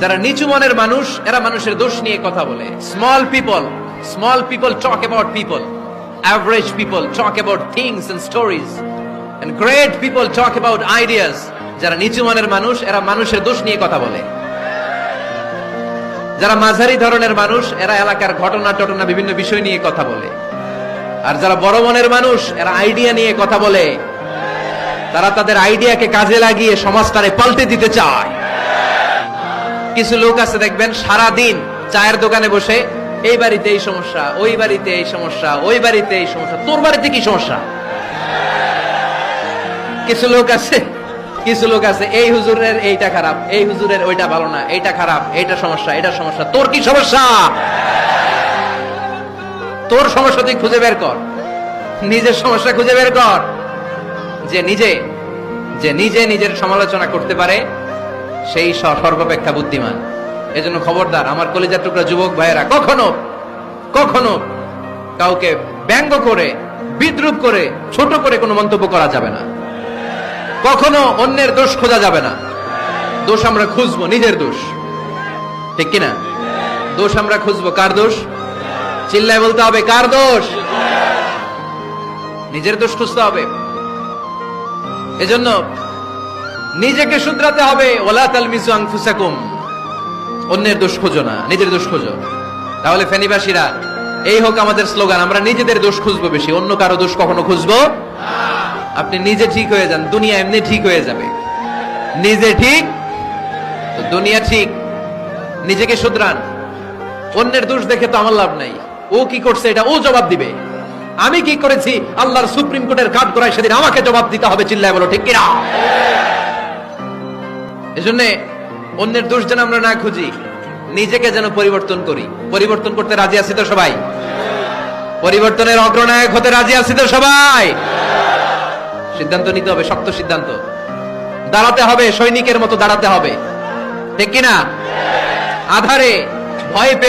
যারা নিচু মনের মানুষ, এরা মানুষের দোষ নিয়ে কথা বলে। Small people small people talk about people average people talk about things and stories and great people talk about ideas যারা নিচু মনের মানুষ, এরা মানুষের দোষ নিয়ে কথা বলে। যারা মাঝারি ধরনের মানুষ, এরা এলাকার ঘটনা টটনা বিভিন্ন বিষয় নিয়ে কথা বলে। আর যারা বড় মনের মানুষ, এরা আইডিয়া নিয়ে কথা বলে। তারা তাদের আইডিয়াকে কাজে লাগিয়ে সমাজটারে পাল্টে দিতে চায়। কিছু লোক আছে, দেখবেন সারা দিন চায়ের দোকানে বসে, এই বাড়িতে এই সমস্যা, ওই বাড়িতে এই সমস্যা, ওই বাড়িতে এই সমস্যা, তোর বাড়িতে কি সমস্যা? কিছু লোক আছে, কিছু লোক আছে, এই হুজুরের এইটা খারাপ, এই হুজুরের ওইটা ভালো না, এইটা খারাপ, এইটা সমস্যা এটা সমস্যা, তোর কি সমস্যা? তোর সমস্যা তুই খুঁজে বের কর, নিজের সমস্যা খুঁজে বের কর, যে নিজে যে নিজে নিজের সমালোচনা করতে পারে সেই সর্বাপেক্ষা বুদ্ধিমান। এজন্য খবরদার, আমার কলিজার টুকরা যুবক ভাইয়েরা, কখনো কখনো কাউকে ব্যঙ্গ করে, বিদ্রুপ করে, ছোট করে কোনো মন্তব্য করা যাবে না। কখনো অন্যের দোষ খোঁজা যাবে না। দোষ আমরা খুঁজবো, নিজের দোষ। ঠিক কিনা? দোষ আমরা খুঁজবো, কার দোষ? চিল্লায় বলতে হবে, কার দোষ? নিজের দোষ খুঁজতে হবে। এজন্য নিজেকে শুধরাতে হবে। ওলা তালমিজু আনফুসাকুম। অন্যের দোষ খোঁজো না, নিজের দোষ খোঁজো। তাহলে ফেনীবাসীরা, এই হোক আমাদের স্লোগান, আমরা নিজেদের দোষ খুঁজবো বেশি, অন্য কারও দোষ কখনো খুঁজবো আপনি নিজে ঠিক হয়ে যান, দুনিয়া এমনি ঠিক হয়ে যাবে। নিজে ঠিক দুনিয়া ঠিক, নিজেকে শুধরান। অন্যের দোষ দেখে তো আমার লাভ নাই। ও কি করছে, এটা ও জবাব দিবে। আমি কি করেছি? আল্লাহর সুপ্রিম কোর্টের কাঠ করায় সেদিন আমাকে জবাব দিতে হবে, চিল্লায় বলো, ঠিক কিনা? এজন্য অন্যের দোষ যেন আমরা না খুঁজি, নিজেকে যেন পরিবর্তন করি। পরিবর্তন করতে রাজি আছি তো সবাই? পরিবর্তনের অগ্রনায়ক হতে রাজি আছি তো সবাই? সিদ্ধান্ত নিতে হবে, শক্ত সিদ্ধান্ত। দাঁড়াতে হবে, সৈনিকের মতো দাঁড়াতে হবে। ঠিক কিনা? আধারে ভয়